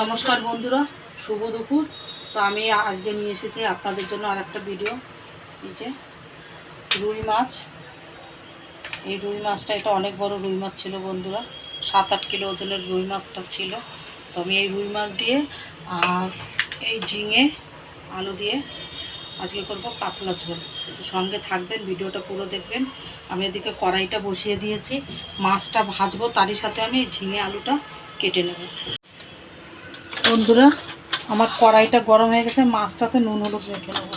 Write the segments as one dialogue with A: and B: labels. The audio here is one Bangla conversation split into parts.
A: নমস্কার বন্ধুরা, শুভ দুপুর। তো আমি আজকে নিয়ে এসেছি আপনাদের জন্য আর একটা ভিডিও যে, রুই মাছ। এই রুই মাছটা, এটা অনেক বড় রুই মাছ ছিল বন্ধুরা। সাত আট কিলো ওজনের রুই মাছটা ছিল। তো আমি এই রুই মাছ দিয়ে আর এই ঝিঙে, আলু দিয়ে আজকে করব পাতলা ঝোল। তো সঙ্গে থাকবেন, ভিডিওটা পুরো দেখবেন। আমি এদিকে কড়াইটা বসিয়ে দিয়েছি। মাছটা ভাজবো, তারই সাথে আমি ঝিঙে, আলুটা কেটে নেব। বন্ধুরা, আমার কড়াইটা গরম হয়ে গেছে, মাছটাতে নুন হলুদ রেখে নেব।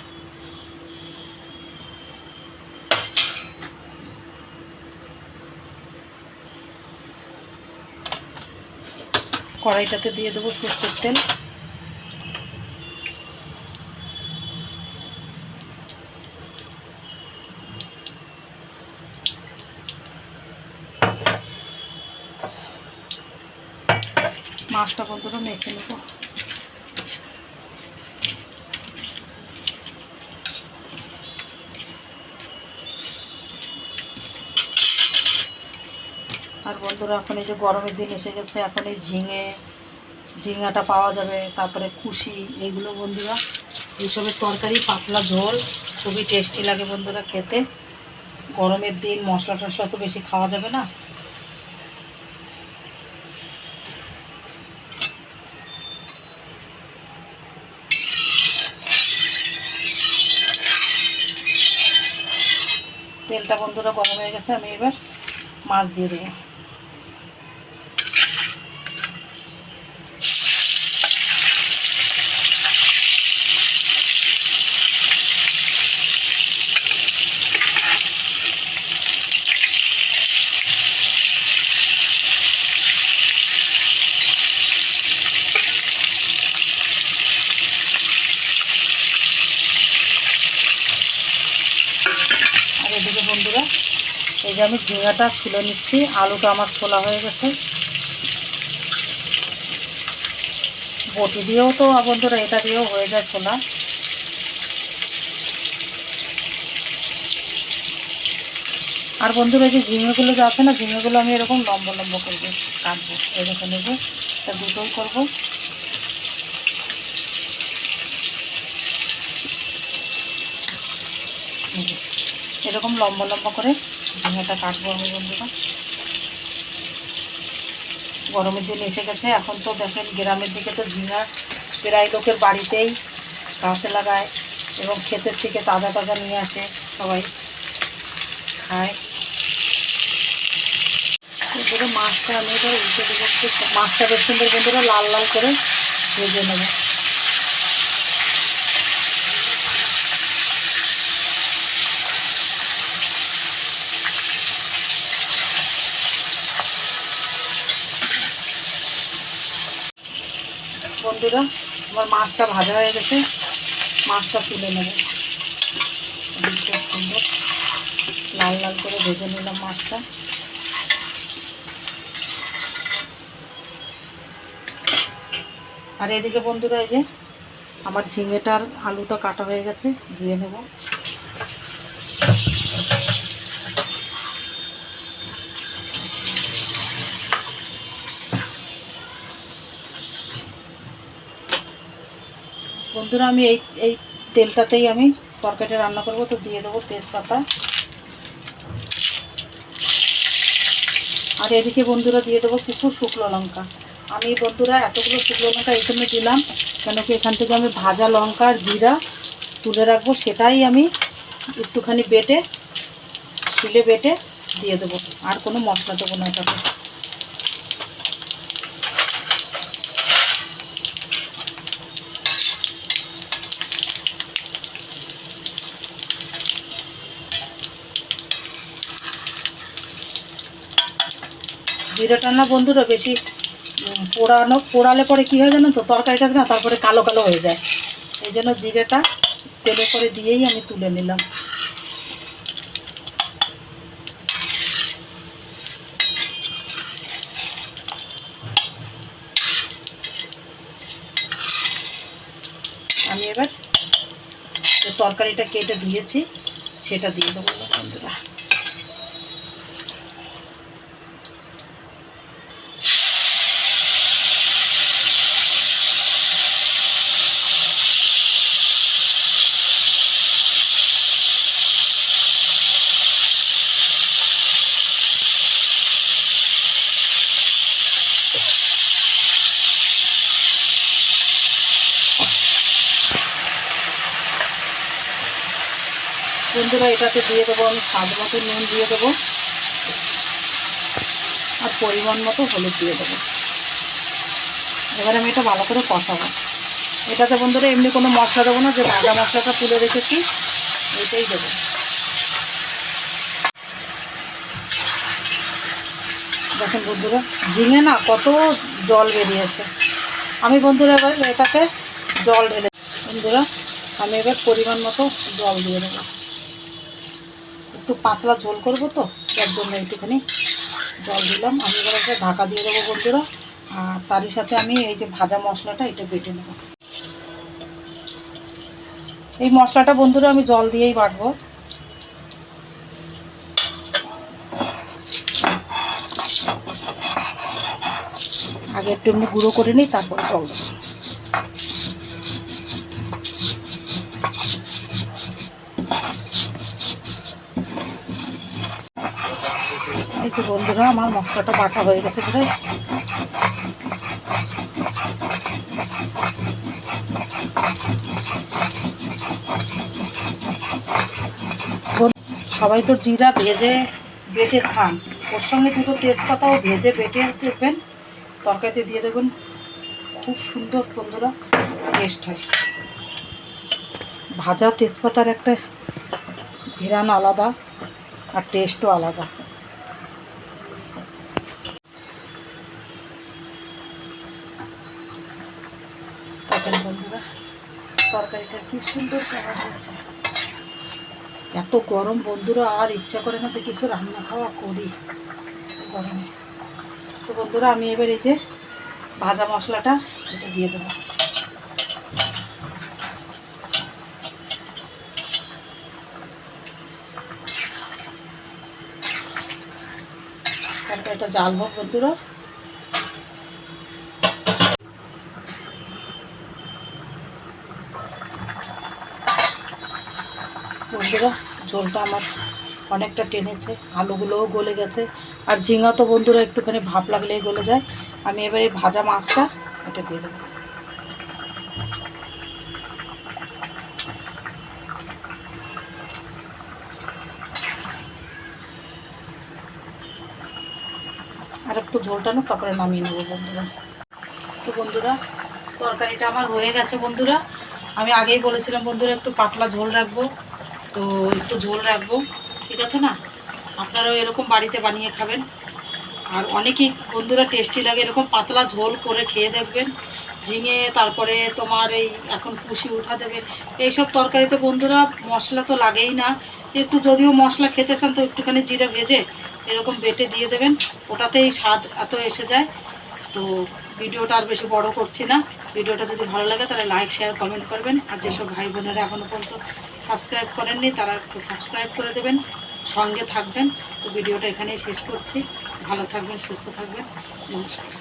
A: কড়াইটাতে দিয়ে দেবো সর্ষের তেল। মাছটা বন্ধুরা মেখে নেব? আর বন্ধুরা, এখন এই যে গরমের দিন এসে গেছে, এখন এই ঝিঙে, ঝিঙাটা পাওয়া যাবে, তারপরে কুশি, এইগুলো বন্ধুরা, এইসবের তরকারি, পাতলা ঝোল, খুবই টেস্টি লাগে বন্ধুরা খেতে। গরমের দিন মশলা টশলা তো বেশি খাওয়া যাবে না। তেলটা বন্ধুরা গরম হয়ে গেছে আমি এবার মাছ দিয়ে দেবো আর এদিকে বন্ধুরা এই যে আমি ঝিঙাটা ছুলে নিচ্ছি, আলুটা আমার ছোলা হয়ে গেছে। বটি দিয়েও তো বন্ধুরা, এটা দিয়েও হয়ে যায় ছোলা। আর বন্ধুরা যে ঝিঙেগুলো যে আছে না, ঝিঙেগুলো আমি এরকম লম্বা লম্বা করব কাটবো। এরকম নেব তা দুটোই করব। এরকম লম্বা লম্বা করে ঝিঙেটা কাটবো আমি বন্ধুরা। গরমের দিন এসে গেছে, এখন তো দেখেন গ্রামের দিকে তো ঝিঙা প্রায় লোকের বাড়িতেই গাছ লাগায় এবং ক্ষেতের থেকে তাজা তাজা নিয়ে আসে সবাই, খায়। মাছটা আমি এবার উল্টে দেবো, মাছটা বেশ সুন্দর বন্ধুরা, লাল লাল করে ভেজে নেব। বন্ধুরা আমার মাছটা ভাজা হয়ে গেছে। মাছটা তুলে নেব। সুন্দর লাল লাল করে ভেজে নিলাম মাছটা। আর এদিকে বন্ধুরা, এই যে আমার ঝিঙেটার আলুটা কাটা হয়ে গেছে, ধুয়ে নেব। বন্ধুরা, আমি এই এই তেলটাতেই আমি তরকারিটা রান্না করব। তো দিয়ে দেবো তেজপাতা। আর এদিকে বন্ধুরা দিয়ে দেবো কিছু শুকনো লঙ্কা। আমি বন্ধুরা এতগুলো শুকনো লঙ্কা এই এখানে দিলাম, কেন কি এখান থেকে আমি ভাজা লঙ্কা আর জিরা তুলে রাখব, সেটাই আমি একটুখানি বেটে, শিলে বেটে দিয়ে দেবো। আর কোনো মশলা দেবো না এটাতে। জিরাটা না বন্ধুরা বেশি পোড়ানো, পোড়ালে পরে কী হয় জানো তো, তরকারিটা না, তারপরে কালো কালো হয়ে যায়। এই জন্য জিরেটা তেলে করে দিয়েই আমি তুলে নিলাম। আমি এবার তরকারিটা কেটে দিয়েছি, সেটা দিয়ে দেবো। বন্ধুরা বন্ধুরা, এটাতে দিয়ে দেবো আমি স্বাদ মতো নুন দিয়ে দেবো। আর পরিমাণ মতো হলুদ দিয়ে দেবো। এবার আমি এটা ভালো করে কষাবো। এটাতে বন্ধুরা, এমনি কোনো মশলা দেবো না, যে ভাজা মশলাটা তুলে রেখেছি, এটাই দেবো। দেখেন বন্ধুরা, ঝিঙে না কত জল বেরিয়েছে। আমি বন্ধুরা এবার এটাতে জল ঢেলে, বন্ধুরা, আমি এবার পরিমাণ মতো জল দিয়ে দেবো। একটু পাতলা ঝোল করব তো, তার জন্য একটুখানি জল দিলাম। আমি এবার একটা ঢাকা দিয়ে দেবো বন্ধুরা। আর তারই সাথে আমি এই যে ভাজা মশলাটা, এটা বেটে নেব। এই মশলাটা বন্ধুরা আমি জল দিয়েই বাটবো। আগে একটু এমনি গুঁড়ো করে নিই, তারপরে জল দেবো। এই বন্ধুরা, আমার মশলাটা বাটা হয়ে গেছে বন্ধু- সবাই তো জিরা ভেজে বেটে খান। ওর সঙ্গে দুটো তেজপাতাও ভেজে বেটে দেবেন। তরকারিতে দিয়ে দেবেন। খুব সুন্দর বন্ধুরা টেস্ট হয়। ভাজা তেজপাতার একটা ঘেরান আলাদা, আর টেস্টও আলাদা দেখেন বন্ধুরা কালার হচ্ছে। এত গরম, বন্ধুরা, আর ইচ্ছা করে না যে কিছু রান্না খাওয়া করি গরমে। তো বন্ধুরা, আমি এবার এই যে ভাজা মশলাটা এটা দিয়ে দেবো। তারপর এটা জাল হোক, বন্ধুরা। বন্ধুরা ঝোলটা আমার অনেকটা টেনেছে, আলুগুলোও গলে গেছে। আর ঝিঙা তো বন্ধুরা একটুখানি ভাপ লাগলেই গলে যায়। আমি এবারে ভাজা মাছটা এটা দিয়ে দেবো। আর একটু ঝোলটা না তারপরে নামিয়ে নেব বন্ধুরা। তো বন্ধুরা, তরকারিটা আমার হয়ে গেছে বন্ধুরা। আমি আগেই বলেছিলাম বন্ধুরা, একটু পাতলা ঝোল রাখব। তো একটু ঝোল রাখব, ঠিক আছে না? আপনারাও এরকম বাড়িতে বানিয়ে খাবেন। আর অনেকেই বন্ধুরা টেস্টি লাগে, এরকম পাতলা ঝোল করে খেয়ে দেখবেন। ঝিঙে, তারপরে তোমার এই এখন কুশি, উঠা দেবে, এইসব তরকারিতে বন্ধুরা মশলা তো লাগেই না। একটু যদিও মশলা খেতে চান তো একটুখানি জিরা ভেজে এরকম বেটে দিয়ে দেবেন, ওটাতেই স্বাদ এত এসে যায়। তো ভিডিওটা আর বেশি বড় করছি না। ভিডিওটা যদি ভালো লাগে তাহলে লাইক শেয়ার কমেন্ট করবেন। আর যেসব ভাই বোনেরা এখনও পর্যন্ত সাবস্ক্রাইব করেননি, তারা একটু সাবস্ক্রাইব করে দেবেন, সঙ্গে থাকবেন। তো ভিডিওটা এখানেই শেষ করছি। ভালো থাকবেন, সুস্থ থাকবেন। নমস্কার।